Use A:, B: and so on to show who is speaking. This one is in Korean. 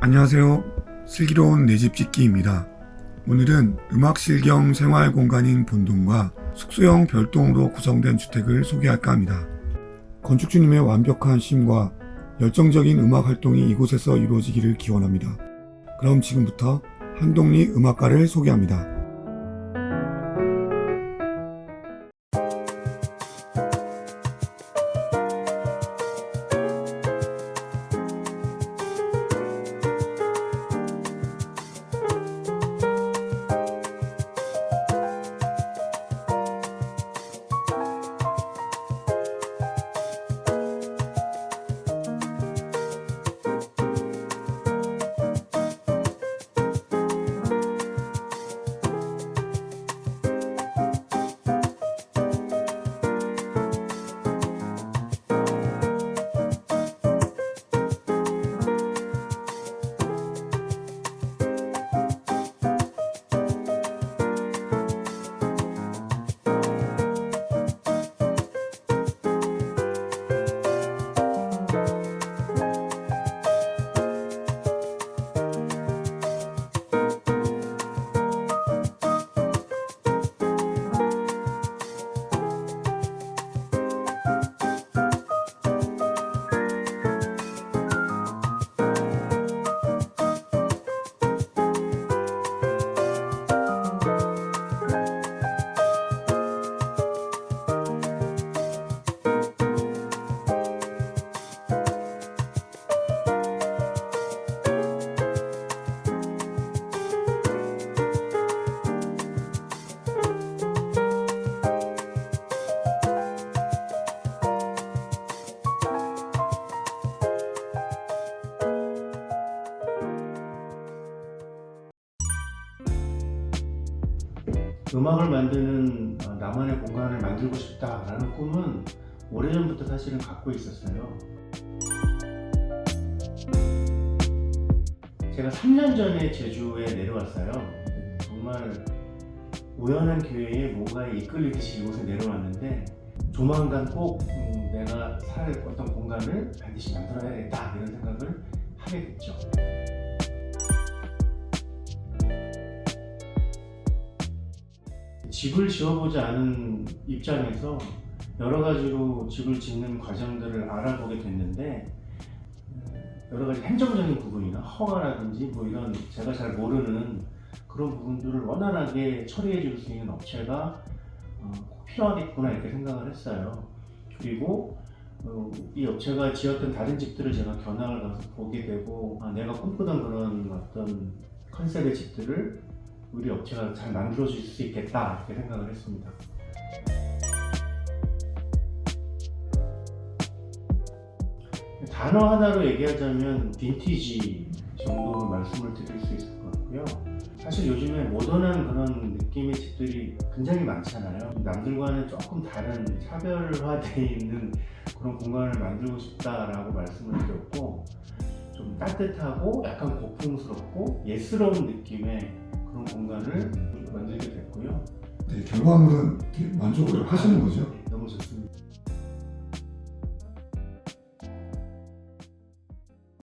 A: 안녕하세요. 슬기로운 내 집 짓기입니다. 오늘은 음악 실경 생활 공간인 본동과 숙소형 별동으로 구성된 주택을 소개할까 합니다. 건축주님의 완벽한 심과 열정적인 음악 활동이 이곳에서 이루어지기를 기원합니다. 그럼 지금부터 한동리 음악가를 소개합니다.
B: 음악을 만드는 어, 나만의 공간을 만들고 싶다라는 꿈은 오래전부터 사실은 갖고 있었어요. 제가 3년 전에 제주에 내려왔어요. 정말 우연한 기회에 뭔가에 이끌리듯이 이곳에 내려왔는데 조만간 꼭 음, 내가 살 어떤 공간을 반드시 만들어야겠다 이런 생각을 하게 됐죠. 집을 지어보지 않은 입장에서 여러 가지로 집을 짓는 과정들을 알아보게 됐는데 음, 여러 가지 행정적인 부분이나 허가라든지 뭐 이런 제가 잘 모르는 그런 부분들을 원활하게 처리해 줄 수 있는 업체가 어, 꼭 필요하겠구나 이렇게 생각을 했어요. 그리고 어, 이 업체가 지었던 다른 집들을 제가 견학을 가서 보게 되고 아, 내가 꿈꾸던 그런 어떤 컨셉의 집들을 우리 업체가 잘 만들어줄 수 있겠다 이렇게 생각을 했습니다. 단어 하나로 얘기하자면 빈티지 정도로 말씀을 드릴 수 있을 것 같고요. 사실 요즘에 모던한 그런 느낌의 집들이 굉장히 많잖아요. 남들과는 조금 다른 차별화되어 있는 그런 공간을 만들고 싶다라고 말씀을 드렸고 좀 따뜻하고 약간 고풍스럽고 예스러운 느낌의 그런 공간을 만들게 됐고요.
A: 네, 결과물은 만족을 하시는 거죠?